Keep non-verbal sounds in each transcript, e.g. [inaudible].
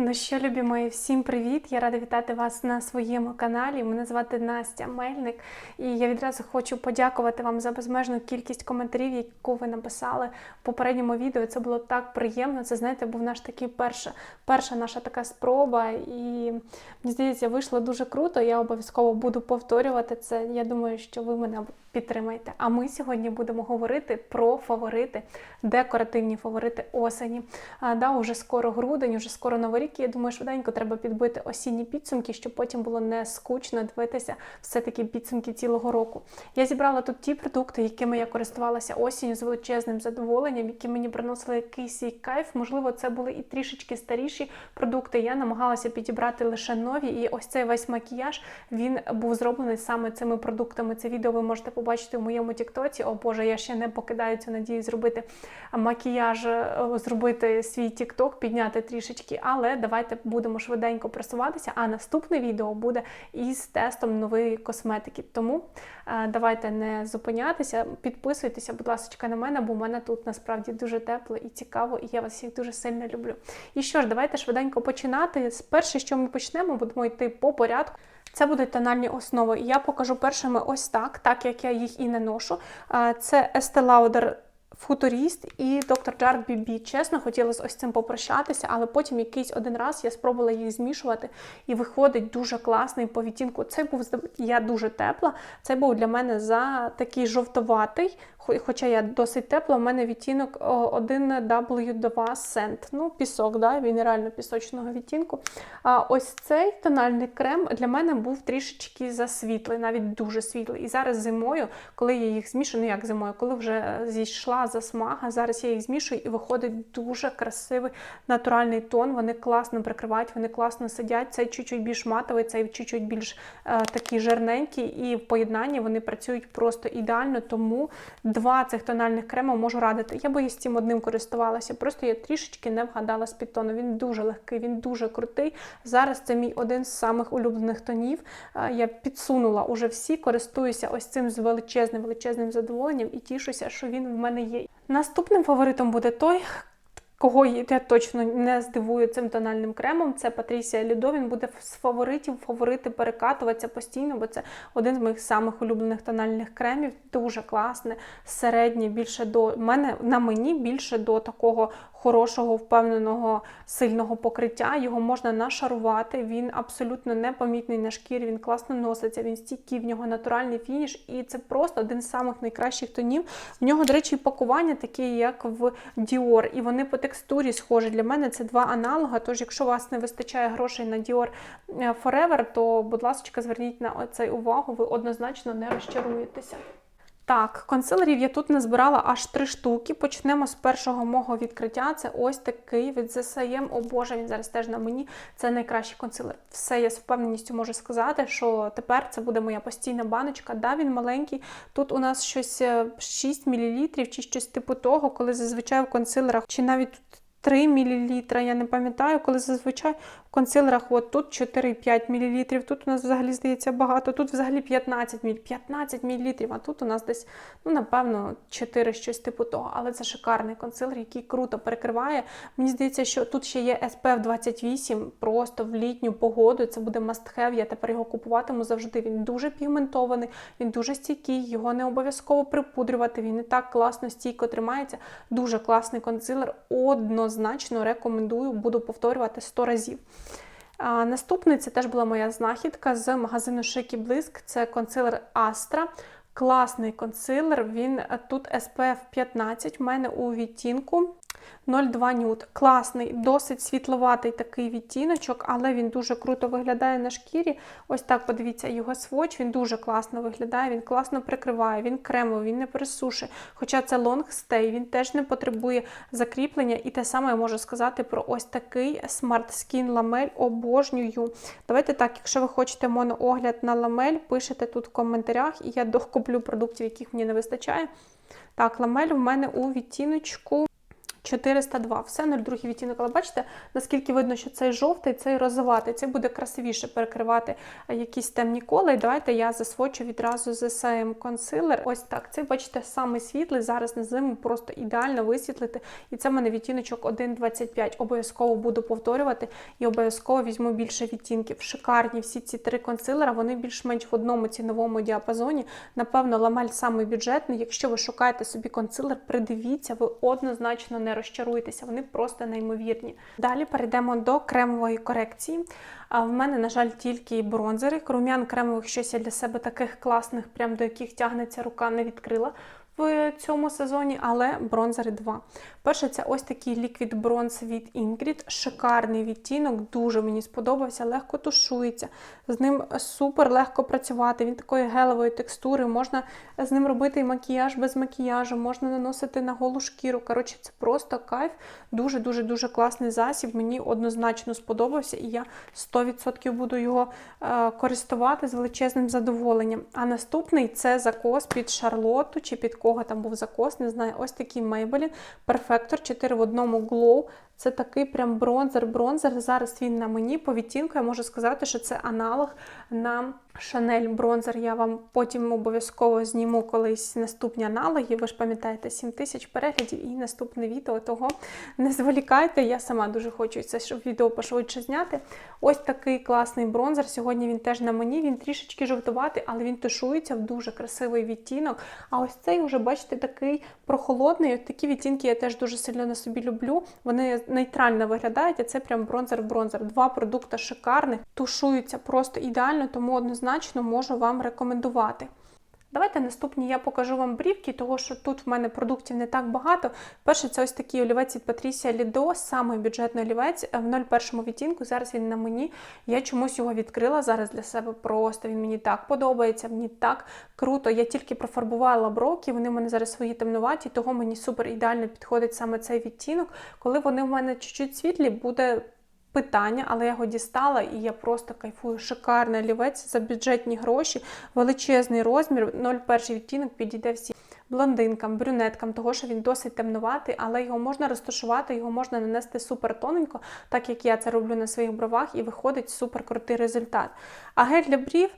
Ну що, любі мої, всім привіт! Я рада вітати вас на своєму каналі. Мене звати Настя Мельник, і я відразу хочу подякувати вам за безмежну кількість коментарів, яку ви написали в попередньому відео. Це було так приємно. Це знаєте, був наш такий перша, перша наша така спроба. І мені здається, вийшло дуже круто. Я обов'язково буду повторювати це. Я думаю, що ви мене підтримаєте. А ми сьогодні будемо говорити про фаворити, декоративні фаворити осені. А, да, уже скоро грудень, уже скоро новий рік. Я думаю, швиденько треба підбити осінні підсумки, щоб потім було не скучно дивитися все-таки підсумки цілого року. Я зібрала тут ті продукти, якими я користувалася осінню з величезним задоволенням, які мені приносили якийсь кайф. Можливо, це були і трішечки старіші продукти. Я намагалася підібрати лише нові. І ось цей весь макіяж він був зроблений саме цими продуктами. Це відео ви можете побачити в моєму тіктоці. О Боже, я ще не покидаю цю надію зробити макіяж, е, зробити свій тікток, підняти трішечки. Але давайте будемо швиденько просуватися. А наступне відео буде із тестом нової косметики. Тому е, давайте не зупинятися, підписуйтеся, будь ласка, на мене, бо в мене тут насправді дуже тепло і цікаво, і я вас всіх дуже сильно люблю. І що ж, давайте швиденько починати. Перше, що ми почнемо, будемо йти по порядку. Це будуть тональні основи. Я покажу першими ось так, так як я їх і не ношу. Це Estee Lauder Футуріст і доктор Джард Бібі. Чесно, хотілося ось цим попрощатися, але потім якийсь один раз я спробувала їх змішувати, і виходить дуже класний по відтінку. Цей був я дуже тепла. Цей був для мене за такий жовтоватий. Хоча я досить тепла, в мене відтінок 1W2 Scent. Ну, пісок, да, він реально пісочного відтінку. А ось цей тональний крем для мене був трішечки засвітлий, навіть дуже світлий. І зараз зимою, коли я їх змішую, ну як зимою, коли вже зійшла засмага, зараз я їх змішую і виходить дуже красивий натуральний тон. Вони класно прикривають, вони класно сидять. Цей чуть-чуть більш матовий, цей чуть-чуть більш е, такий жирненький, і в поєднанні вони працюють просто ідеально. Тому два цих тональних крема можу радити. Я з цим одним користувалася, просто я трішечки не вгадала з підтону. Він дуже легкий, він дуже крутий. Зараз це мій один з самих улюблених тонів. Я підсунула уже всі, користуюся ось цим з величезним величезним задоволенням і тішуся, що він в мене є. Наступним фаворитом буде той, Кого я точно не здивую цим тональним кремом, це Патрісія Лідо. Він буде з фаворитів, фаворити перекатуватися постійно, бо це один з моїх самих улюблених тональних кремів. Дуже класне, середнє, більше до мене на мені більше до такого хорошого, впевненого, сильного покриття. Його можна нашарувати, він абсолютно непомітний на шкірі, він класно носиться, він стійкий, в нього натуральний фініш, і це просто один з самих найкращих тонів. В нього, до речі, пакування такі, як в Dior, і вони по текстурі схожі. Для мене це два аналога. Тож, якщо у вас не вистачає грошей на Dior Forever, то, будь ласка, зверніть на це увагу, ви однозначно не розчаруєтеся. Так, консилерів я тут назбирала аж три штуки. Почнемо з першого мого відкриття. Це ось такий від ZSM. О Боже, він зараз теж на мені. Це найкращий консилер. Все, я з впевненістю можу сказати, що тепер це буде моя постійна баночка. Да, він маленький. Тут у нас щось 6 мл чи щось типу того, коли зазвичай в консилерах, чи навіть тут 3 мл, я не пам'ятаю, коли зазвичай в консилерах от тут 4-5 мл, тут у нас взагалі здається багато, тут взагалі 15 мл, 15 мл, а тут у нас десь, ну, напевно, 4 щось типу того. Але це шикарний консилер, який круто перекриває. Мені здається, що тут ще є SPF 28, просто в літню погоду. Це буде must-have, Я тепер його купуватиму завжди. Він дуже пігментований, він дуже стійкий, його не обов'язково припудрювати. Він і так класно, стійко тримається. Дуже класний консилер. Однозначно рекомендую, буду повторювати 100 разів. Наступний це теж була моя знахідка з магазину Шикі Блиск. Це консилер Astra. Класний консилер. Він тут SPF 15 в мене у відтінку 0,2 нюд. Класний, досить світловатий такий відтіночок, але він дуже круто виглядає на шкірі. Ось так, подивіться, його сводч, він дуже класно виглядає, він класно прикриває, він кремовий, він не пересушує. Хоча це stay, він теж не потребує закріплення. І те саме я можу сказати про ось такий Smart Skin ламель. Обожнюю. Давайте так, якщо ви хочете моноогляд на ламель, пишете тут в коментарях, і я докуплю продуктів, яких мені не вистачає. Так, ламель у мене у відтіночку. 402. Все 02 відтінок. Але бачите, наскільки видно, що цей жовтий, цей розоватий. Це буде красивіше перекривати е, якісь темні кола. І давайте я засвочу відразу з SM консилер. Ось так. Це, бачите, самий світлий. Зараз на зиму просто ідеально висвітлити. І це в мене відтіночок 1,25. Обов'язково буду повторювати і обов'язково візьму більше відтінків. Шикарні всі ці три консилера, вони більш-менш в одному ціновому діапазоні. Напевно, ламель самий бюджетний. Якщо ви шукаєте собі консилер, придивіться, ви однозначно не розчаруєтеся. Вони просто неймовірні. Далі перейдемо до кремової корекції. А в мене, на жаль, тільки бронзери. Рум'ян кремових щось я для себе таких класних, прям до яких тягнеться рука, не відкрила в цьому сезоні, але бронзери 2. Перше, це ось такий ліквід бронз від Ingrid. Шикарний відтінок, дуже мені сподобався, легко тушується. З ним супер легко працювати. Він такої гелевої текстури. Можна з ним робити і макіяж без макіяжу, можна наносити на голу шкіру. Коротше, це просто кайф. Дуже-дуже дуже класний засіб. Мені однозначно сподобався, і я 100% буду його е, користувати з величезним задоволенням. А наступний це закос під Шарлотту чи під кого там був закос, не знаю. Ось такий Maybelline Perfector 4 в одному Glow. Це такий прям бронзер-бронзер. Зараз він на мені по відтінку. Я можу сказати, що це аналог на Chanel бронзер. Я вам потім обов'язково зніму колись наступні аналоги. Ви ж пам'ятаєте, 7 тисяч переглядів і наступне відео. Того не зволікайте. Я сама дуже хочу це щоб відео пошвидше зняти. Ось такий класний бронзер. Сьогодні він теж на мені. Він трішечки жовтуватий, але він тушується в дуже красивий відтінок. А ось цей вже, бачите, такий прохолодний. От такі відтінки я теж дуже сильно на собі люблю. Вони нейтрально виглядають, а це прям бронзер-бронзер. Два продукти шикарних, тушуються просто ідеально, тому однозначно можу вам рекомендувати. Давайте наступні я покажу вам брівки, тому що тут в мене продуктів не так багато. Перший це ось такий олівець від Patricia Lido, самий бюджетний олівець в 01 відтінку. Зараз він на мені. Я чомусь його відкрила зараз для себе просто. Він мені так подобається, мені так круто. Я тільки профарбувала броки, вони в мене зараз свої темнуваті, того мені супер ідеально підходить саме цей відтінок. Коли вони в мене чуть-чуть світлі, буде питання, але я його дістала і я просто кайфую. Шикарний олівець за бюджетні гроші, величезний розмір, 0,1 відтінок підійде всі. Блондинкам, брюнеткам, того що він досить темнуватий, але його можна розташувати, його можна нанести супер тоненько, так як я це роблю на своїх бровах, і виходить супер крутий результат. А гель для брів,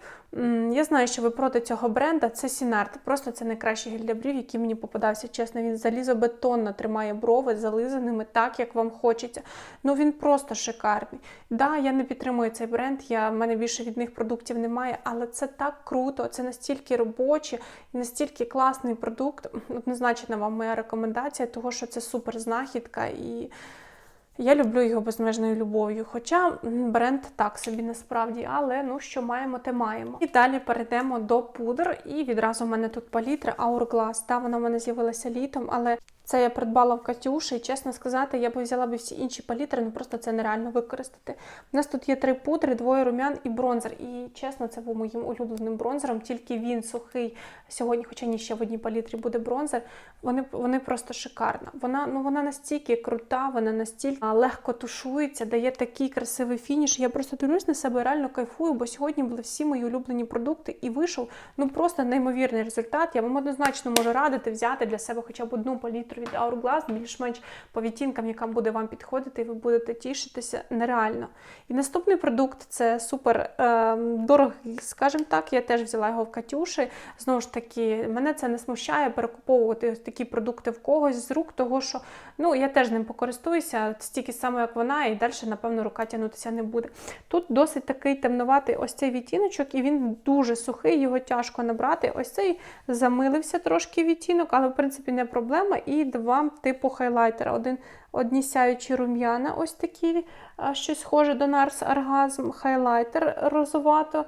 я знаю, що ви проти цього бренда, це Сінарт. Просто це найкращий гель для брів, який мені попадався. Чесно, він залізобетонно тримає брови зализаними так, як вам хочеться. Ну він просто шикарний. Да, я не підтримую цей бренд, я, в мене більше від них продуктів немає, але це так круто, це настільки робоче і настільки класний продукт. Однозначно вам моя рекомендація, того що це супер знахідка і. Я люблю його безмежною любов'ю. Хоча бренд так собі насправді, але ну що маємо, те маємо. І далі перейдемо до пудр. І відразу в мене тут палітра Hourglass. Та вона в мене з'явилася літом, але це я придбала в Катюші, і чесно сказати, я б взяла б всі інші палітри, ну просто це нереально використати. У нас тут є три пудри, двоє рум'ян і бронзер. І чесно, це був моїм улюбленим бронзером, тільки він сухий сьогодні, хоча ні ще в одній палітрі буде бронзер. Вони вони просто шикарна. Вона ну вона настільки крута, вона настільки легко тушується, дає такий красивий фініш. Я просто дивлюсь на себе, реально кайфую, бо сьогодні були всі мої улюблені продукти і вийшов ну просто неймовірний результат. Я вам однозначно можу радити взяти для себе хоча б одну палітру від Hourglass, більш-менш по відтінкам, яка буде вам підходити, і ви будете тішитися нереально. І наступний продукт це супер е, дорогий, скажімо так. Я теж взяла його в Катюші. Знову ж таки, мене це не смущає перекуповувати такі продукти в когось з рук, того що ну, я теж ним покористуюся стільки саме, як вона, і далі, напевно, рука тягнутися не буде. Тут досить такий темноватий ось цей відтіночок, і він дуже сухий, його тяжко набрати. Ось цей замилився трошки відтінок, але в принципі не проблема. І два типу хайлайтера. Один одні сяючі рум'яна, ось такі, щось схоже до Нарс Оргазм, хайлайтер розовато,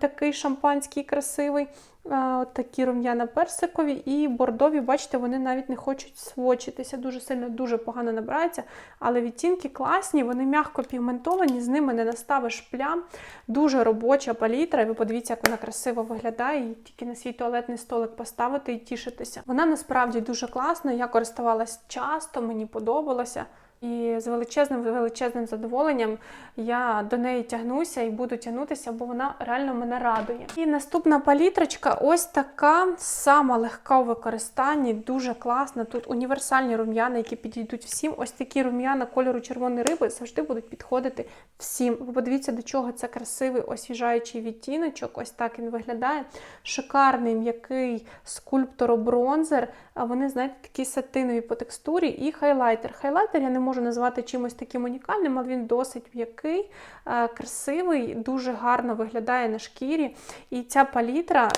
такий шампанський красивий. От такі рум'яна персикові і бордові, бачите, вони навіть не хочуть свочитися. Дуже сильно, дуже погано набираються. Але відтінки класні, вони м'яко пігментовані, з ними не наставиш плям. Дуже робоча палітра. Ви подивіться, як вона красиво виглядає. І тільки на свій туалетний столик поставити і тішитися. Вона насправді дуже класна. Я користувалась часто, мені подобалося. І з величезним величезним задоволенням я до неї тягнуся і буду тягнутися, бо вона реально мене радує. І наступна палітрочка ось така сама легка у використанні, дуже класна. Тут універсальні рум'яна, які підійдуть всім. Ось такі рум'яна кольору червоної риби завжди будуть підходити всім. Ви подивіться, до чого це красивий освіжаючий відтіночок. Ось так він виглядає. Шикарний м'який скульптор-бронзер. А вони, знаєте, такі сатинові по текстурі і хайлайтер. Хайлайтер я не можу назвати чимось таким унікальним, але він досить м'який, е, красивий, дуже гарно виглядає на шкірі. І ця палітра.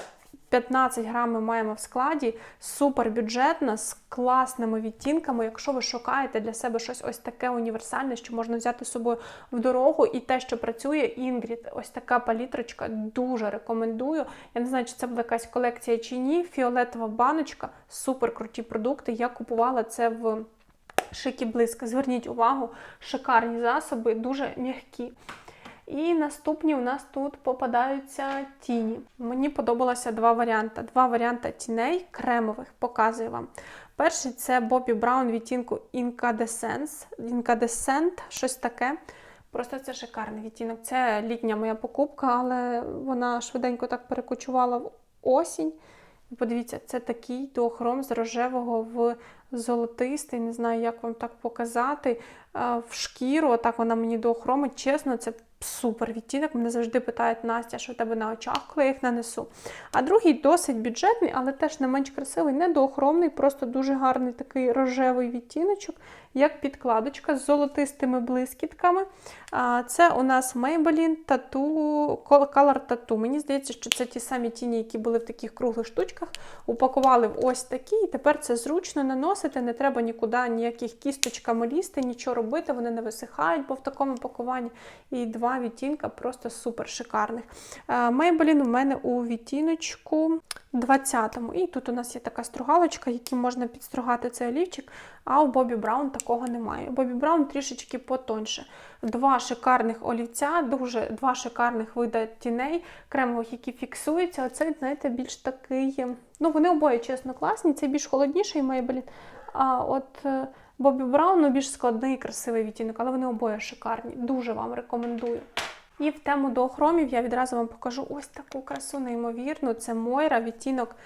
15 грам ми маємо в складі, супер бюджетна, з класними відтінками. Якщо ви шукаєте для себе щось ось таке універсальне, що можна взяти з собою в дорогу, і те, що працює, Інгрід, ось така палітрочка, дуже рекомендую. Я не знаю, чи це буде якась колекція чи ні. Фіолетова баночка, супер круті продукти. Я купувала це в шикі блиск. Зверніть увагу, шикарні засоби, дуже м'які. І наступні у нас тут попадаються тіні. Мені подобалося два варіанти. Два варіанти тіней кремових, показую вам. Перший це Бобі Браун відтінку Incandescence, Incandescent, щось таке. Просто це шикарний відтінок. Це літня моя покупка, але вона швиденько так перекочувала в осінь. Подивіться, це такий дуохром з рожевого в золотистий, не знаю, як вам так показати. В шкіру, отак вона мені доохромить. Чесно, це супер відтінок. Мене завжди питають Настя, що в тебе на очах, коли я їх нанесу. А другий досить бюджетний, але теж не менш красивий, недоохромний, просто дуже гарний такий рожевий відтіночок, як підкладочка з золотистими блискітками. Це у нас Maybelline Tattoo Color Tattoo. Мені здається, що це ті самі тіні, які були в таких круглих штучках. Упакували в ось такі, і тепер це зручно наносити, не треба нікуди ніяких кісточками лізти, нічого робити, вони не висихають, бо в такому пакуванні. І два відтінка просто супер шикарних. Maybelline у мене у відтіночку 20-му. І тут у нас є така стругалочка, яким можна підстругати цей олівчик, а у Бобі Браун такого немає. Бобі Браун трішечки потоньше. Два шикарних олівця, дуже два шикарних вида тіней, кремових, які фіксуються. Оцей, знаєте, більш такий. Ну, вони обоє, чесно, класні. Це більш холодніший Maybelline, а от е, Бобі Браун більш складний і красивий відтінок, але вони обоє шикарні. Дуже вам рекомендую. І в тему до охромів я відразу вам покажу ось таку красу, неймовірну. Це Мойра, відтінок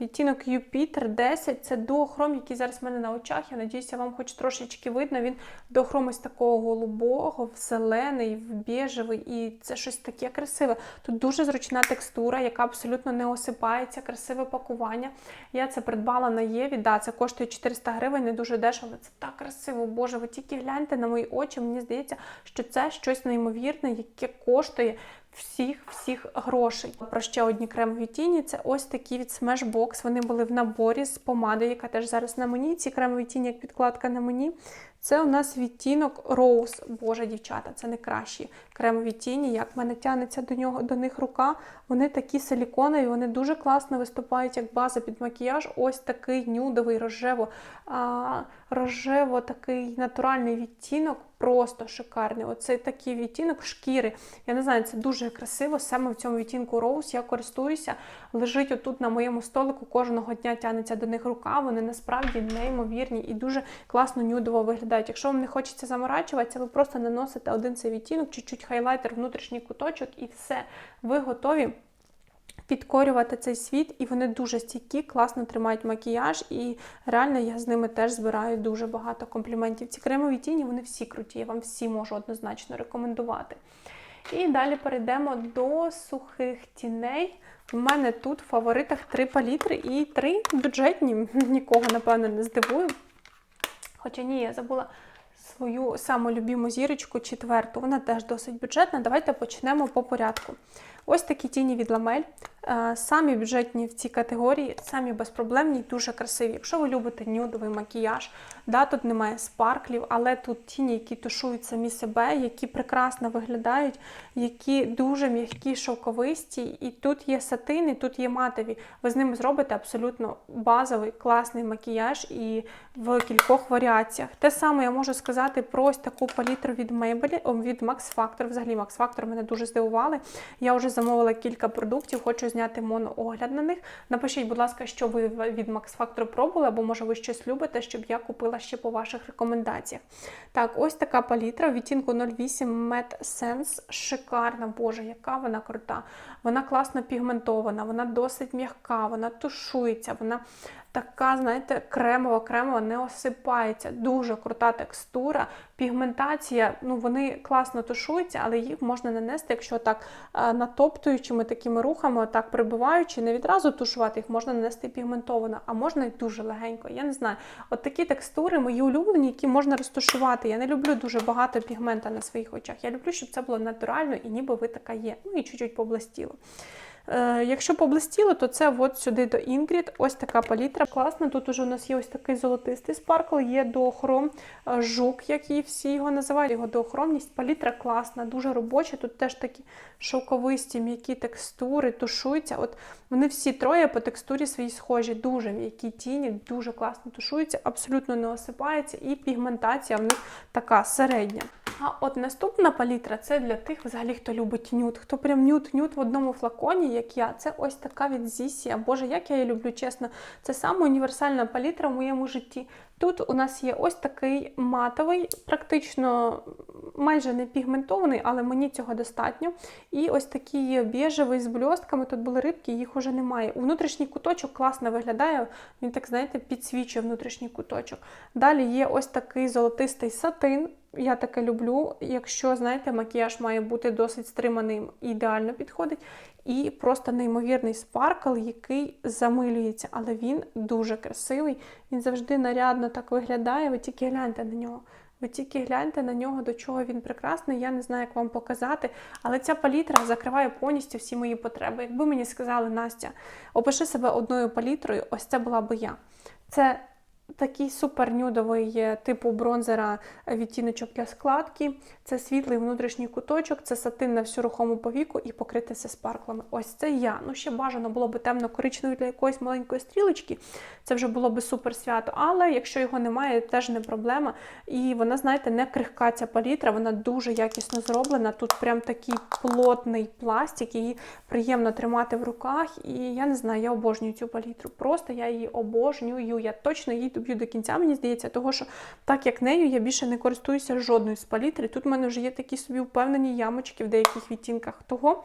Відтінок Юпітер 10 це дуохром, який зараз в мене на очах. Я надіюся, вам хоч трошечки видно. Він дуохром із такого голубого, в зелений, в біжевий, і це щось таке красиве. Тут дуже зручна текстура, яка абсолютно не осипається, красиве пакування. Я це придбала на Єві. Да, це коштує 400 гривень, не дуже дешево. Це так красиво, Боже, ви тільки гляньте на мої очі. Мені здається, що це щось неймовірне, яке коштує всіх-всіх грошей. Про ще одні кремові тіні це ось такі від Smashbox. Вони були в наборі з помадою, яка теж зараз на мені. Ці кремові тіні, як підкладка на мені. Це у нас відтінок Rose. Боже, дівчата, це не кращі кремові тіні. Як в мене тянеться до нього, до них рука. Вони такі силіконові, вони дуже класно виступають як база під макіяж. Ось такий нюдовий рожево, рожево такий натуральний відтінок. Просто шикарний. Оцей такий відтінок шкіри. Я не знаю, це дуже красиво. Саме в цьому відтінку Rose я користуюся. Лежить отут на моєму столику, кожного дня тянеться до них рука. Вони насправді неймовірні і дуже класно нюдово виглядають. Якщо вам не хочеться заморачуватися, ви просто наносите один цей відтінок, чуть-чуть хайлайтер, внутрішній куточок, і все. Ви готові підкорювати цей світ, і вони дуже стійкі, класно тримають макіяж, і реально я з ними теж збираю дуже багато компліментів. Ці кремові тіні, вони всі круті, я вам всі можу однозначно рекомендувати. І далі перейдемо до сухих тіней. У мене тут в фаворитах три палітри і три бюджетні. [laughs] Нікого, напевно, не здивую. Хоча ні, я забула свою саму любіму зірочку четверту. Вона теж досить бюджетна. Давайте почнемо по порядку. Ось такі тіні від ламель. Е, самі бюджетні в цій категорії, самі безпроблемні, дуже красиві. Якщо ви любите нюдовий макіяж, да, тут немає спарклів, але тут тіні, які тушують самі себе, які прекрасно виглядають, які дуже м'які, шовковисті. І тут є сатини, тут є матові. Ви з ними зробите абсолютно базовий, класний макіяж і в кількох варіаціях. Те саме я можу сказати про ось таку палітру від Maybelline, від Max Factor. Взагалі, Max Factor мене дуже здивували. Я вже замовила кілька продуктів, хочу зняти моноогляд на них. Напишіть, будь ласка, що ви від Max Factor пробували, або може ви щось любите, щоб я купила ще по ваших рекомендаціях. Так, ось така палітра відтінку 08 Matte Sense. Шикарна, боже, яка вона крута. Вона класно пігментована, вона досить м'яка, вона тушується, вона така, знаєте, кремова, кремова, не осипається. Дуже крута текстура, пігментація. Ну, вони класно тушуються, але їх можна нанести, якщо так е, натоптуючими такими рухами, отак прибиваючи, не відразу тушувати, їх можна нанести пігментовано, а можна і дуже легенько. Я не знаю. От такі текстури мої улюблені, які можна розташувати. Я не люблю дуже багато пігмента на своїх очах. Я люблю, щоб це було натурально і ніби ви така є. Ну і чуть-чуть поблистіло. Е, Якщо поблистіло, то це от сюди до Ingrid. Ось така палітра. Класна. Тут уже у нас є ось такий золотистий спаркл, є доохром, е, жук, який всі його називають. Його доохромність. Палітра класна, дуже робоча. Тут теж такі шовковисті, м'які текстури, тушуються. От вони всі троє по текстурі свої схожі, дуже м'які тіні, дуже класно тушуються, абсолютно не осипаються, і пігментація в них така середня. А от наступна палітра це для тих, взагалі, хто любить нюд, хто прям нюд-нюд в одному флаконі, як я. Це ось така від Зісія. Боже, як я її люблю, чесно. Це саме універсальна палітра в моєму житті. Тут у нас є ось такий матовий, практично майже не пігментований, але мені цього достатньо. І ось такий біжевий з бльостками. Тут були рибки, їх уже немає. У внутрішній куточок класно виглядає. Він так, знаєте, підсвічує внутрішній куточок. Далі є ось такий золотистий сатин. Я таке люблю. Якщо, знаєте, макіяж має бути досить стриманим, ідеально підходить. І просто неймовірний спаркл, який замилюється, але він дуже красивий. Він завжди нарядно так виглядає. Ви тільки гляньте на нього. Ви тільки гляньте на нього, до чого він прекрасний. Я не знаю, як вам показати. Але ця палітра закриває повністю всі мої потреби. Якби мені сказали, Настя, опиши себе одною палітрою, ось це була би я. Це такий супер нюдовий е, типу бронзера е, відтіночок для складки. Це світлий внутрішній куточок, це сатин на всю рухому повіку і покритися спарклами. Ось це я. Ну, ще бажано було б темно-коричневий для якоїсь маленької стрілочки. Це вже було б супер свято. Але якщо його немає, теж не проблема. І вона, знаєте, не крихка ця палітра, вона дуже якісно зроблена. Тут прям такий плотний пластик, її приємно тримати в руках. І я не знаю, я обожнюю цю палітру. Просто я її обожнюю. Я точно її доб'ю до кінця, мені здається, того що так як нею я більше не користуюся жодною з палітри. Тут в мене вже є такі собі впевнені ямочки в деяких відтінках того.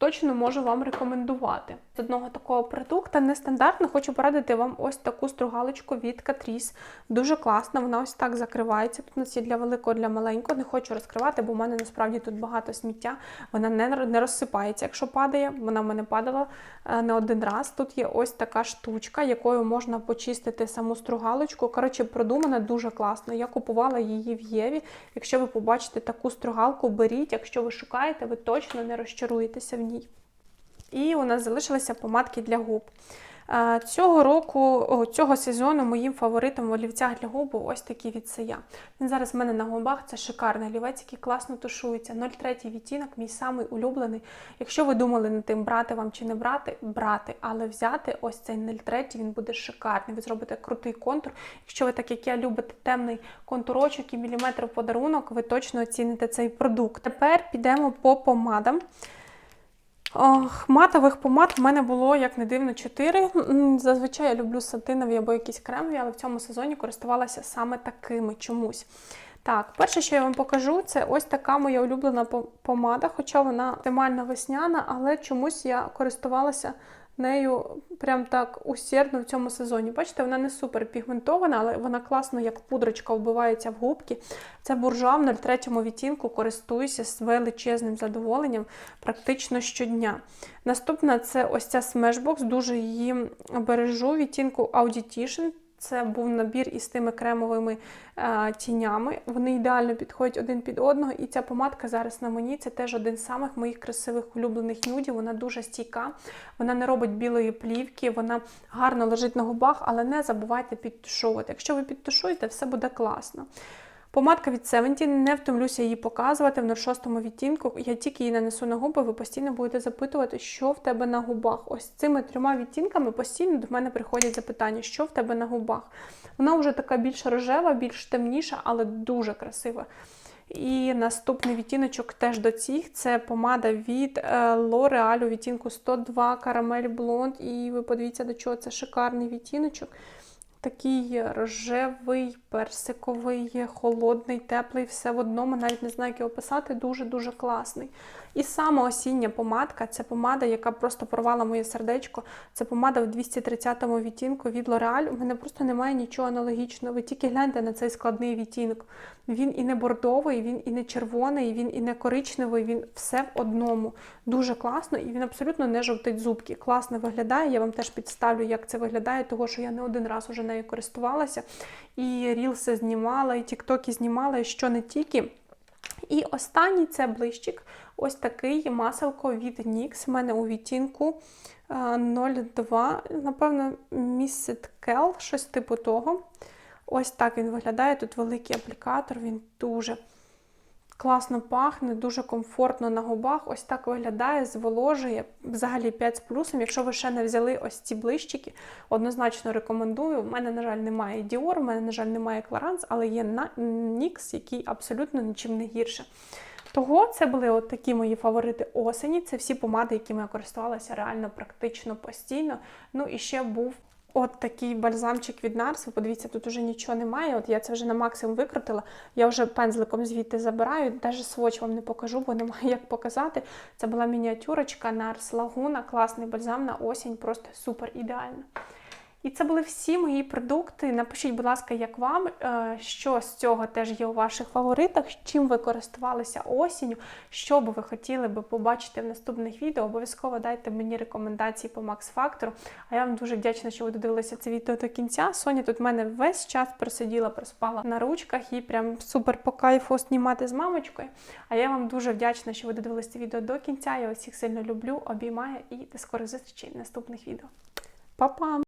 Точно можу вам рекомендувати. З одного такого продукту нестандартно хочу порадити вам ось таку стругалочку від Catrice. Дуже класна, вона ось так закривається. Тут у нас є для великого, для маленького. Не хочу розкривати, бо в мене насправді тут багато сміття. Вона не, не розсипається, якщо падає. Вона в мене падала е, не один раз. Тут є ось така штучка, якою можна почистити саму стругалочку. Коротше, продумана дуже класно. Я купувала її в Єві. Якщо ви побачите таку стругалку, беріть. Якщо ви шукаєте, ви точно не розчаруєтеся в ній. І у нас залишилися помадки для губ. Цього року, цього сезону моїм фаворитом в олівцях для губ був ось такий від Сия. Він зараз в мене на губах, це шикарний олівець, який класно тушується. 0,3 відтінок, мій самий улюблений. Якщо ви думали над тим, брати вам чи не брати, брати, але взяти ось цей 0,3, він буде шикарний. Ви зробите крутий контур. Якщо ви, так як я, любите темний контурочок і міліметр подарунок, ви точно оціните цей продукт. Тепер підемо по помадам. Матових помад в мене було, як не дивно, 4. Зазвичай я люблю сатинові або якісь кремові, але в цьому сезоні користувалася саме такими чомусь. Так, перше, що я вам покажу, це ось така моя улюблена помада, хоча вона темально весняна, але чомусь я користувалася нею прям так усердно в цьому сезоні. Бачите, вона не супер пігментована, але вона класно, як пудрочка, вбивається в губки. Це буржуа в 03 відтінку, користуюся з величезним задоволенням практично щодня. Наступна це ось ця Smashbox, дуже її бережу, відтінку Audition. Це був набір із тими кремовими е, тінями. Вони ідеально підходять один під одного. І ця помадка зараз на мені це теж один з самих моїх красивих улюблених нюдів. Вона дуже стійка, вона не робить білої плівки, вона гарно лежить на губах, але не забувайте підтушувати. Якщо ви підтушуєте, все буде класно. Помадка від 70, не втомлюся її показувати в 06 відтінку. Я тільки її нанесу на губи, ви постійно будете запитувати, що в тебе на губах. Ось цими трьома відтінками постійно до мене приходять запитання, що в тебе на губах. Вона вже така більш рожева, більш темніша, але дуже красива. І наступний відтіночок теж до цих. Це помада від е, L'Oreal у відтінку 102 Caramel Blonde. І ви подивіться, до чого це шикарний відтіночок. Такий рожевий, персиковий, холодний, теплий, все в одному, навіть не знаю, як його описати, дуже-дуже класний. І сама осіння помадка це помада, яка просто порвала моє сердечко. Це помада в 230 му відтінку від L'Oreal. У мене просто немає нічого аналогічного. Ви тільки гляньте на цей складний відтінок. Він і не бордовий, він і не червоний, він і не коричневий, він все в одному. Дуже класно, і він абсолютно не жовтить зубки. Класно виглядає. Я вам теж підставлю, як це виглядає, того що я не один раз уже нею користувалася. І рілси знімала, і тіктоки знімала, і що не тільки. І останній це блищик. Ось такий маселко від NYX. У мене у відтінку е, 02, напевно, Missed Kel, щось типу того. Ось так він виглядає. Тут великий аплікатор, він дуже класно пахне, дуже комфортно на губах. Ось так виглядає, зволожує. Взагалі 5 з плюсом. Якщо ви ще не взяли ось ці блищики, однозначно рекомендую. У мене, на жаль, немає Dior, у мене, на жаль, немає Clarins, але є NYX, який абсолютно нічим не гірше. Того це були от такі мої фаворити осені. Це всі помади, якими я користувалася реально практично постійно. Ну і ще був от такий бальзамчик від Нарсу. Подивіться, тут уже нічого немає. От я це вже на максимум викрутила. Я вже пензликом звідти забираю. Даже своч вам не покажу, бо немає як показати. Це була мініатюрочка Нарс Лагуна, Класний бальзам на осінь, просто супер ідеально. І це були всі мої продукти. Напишіть, будь ласка, як вам, е, що з цього теж є у ваших фаворитах, чим ви користувалися осінню, що би ви хотіли би побачити в наступних відео. Обов'язково дайте мені рекомендації по Max Factor. А я вам дуже вдячна, що ви додивилися це відео до кінця. Соня тут в мене весь час просиділа, проспала на ручках і прям супер по кайфу знімати з мамочкою. А я вам дуже вдячна, що ви додивилися це відео до кінця. Я усіх сильно люблю, обіймаю і до скорих зустрічей в наступних відео. Па-па!